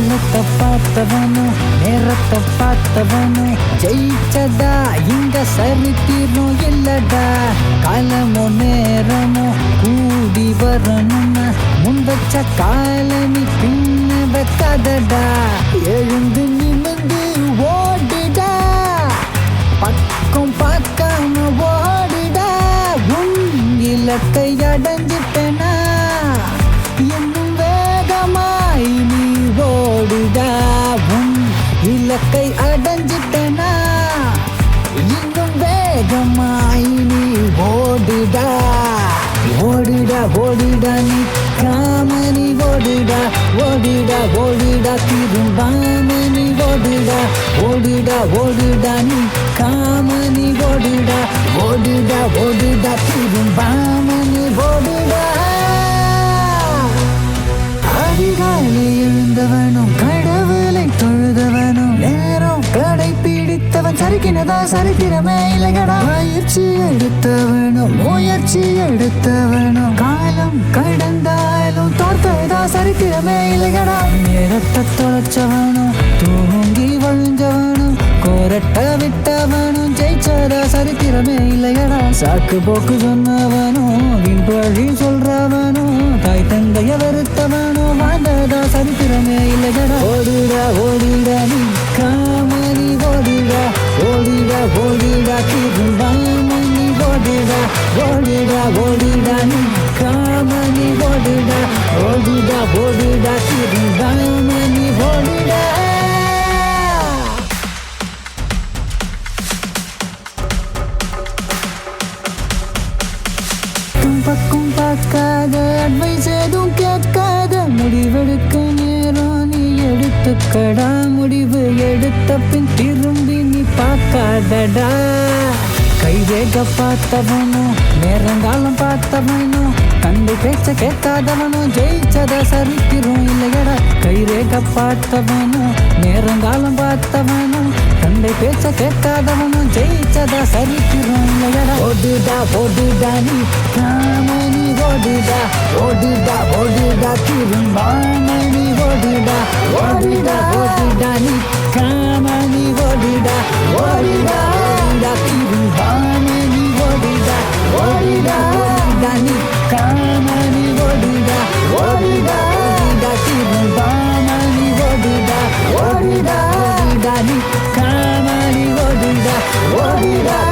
காலத்தை பார்த்தவனும் நேரத்தை பார்த்தவனும் ஜெயிச்சதா இந்த சரித்திரம் இல்லடா. காலமோ நேரமோ கூடி வரணும்னா. முன் வச்ச காலமி பின்ன வைக்காதடா. எழுந்து நிமிந்து ஓடுடா. பக்கம் பார்க்காம ஓடுடா. உன் இலக்கை அடைஞ்சிட்ட இலக்கை அடைஞ்சிட்டனா? இன்னும் வேகமாய் நீ ஓடுடா. ஓடிடா ஓடுடா நீ காமனி ஓடிடா. ஓடிடா ஓடுடா திரும்பாம நீ ஓடிடா. ஓடிடா ஓடுடா நீ காமனி ஓடிடா. ஓடிடா ஓடுடா திரும்பாம பிடித்தவன் சரித்திரமே இல்லைகடா பயிற்சி எடுத்தவனும் முயற்சி எடுத்தவனும் காலம் கடந்தாலும் தோற்றதா சரித்திரமே இல்லைகடா நேரத்தை தொலைச்சவனும் தூங்கி வழிஞ்சவனும் கோரட்ட விட்டவனும் ஜெயிச்சதா சரித்திரமே இல்லையடா. சாக்கு போக்கு சொன்னவனும் வீண் வழி சொல்றவனும் தாய் தந்தைய வெறுத்தவனும் வாழ்ந்ததா ஓடுடா ஓடுடா நீ காமனி ஓடுடா. ஓடுடா ஓடுடா திரும்பாமணி ஓடுடா. பக்கம் பக்கம் பார்க்காத அட்வைஸ் எதுவும் கேட்காத. முடிவெடுக்க நேரம் நீ எடுத்துக்கடா. முடிவு எடுத்த பின் திரும்பி நீ பார்க்காதடா. கை வேக பார்த்தவனும் நேரங்காலம் பார்த்தவனும் தந்தை பேச்ச கேட்காதவனும் ஜெயிச்சத சரித்திரம் இல்லையடா. கைரேக பார்த்தவனும் நேரங்காலம் பார்த்தவனும் தந்தை பேச்ச கேட்காதவனும் ஜெயிச்சத சரித்திரும் இல்லையடா. ஓடுடா ஓடுடா நீ காமணி ஓடுடா. ஓடுடா ஓடுடா திருமாமணி ஓடுடா. ஓடுடா ஓடுடா நீ காமணி ஓடுடா. ஓடுடா. にまにを脱い」「だ。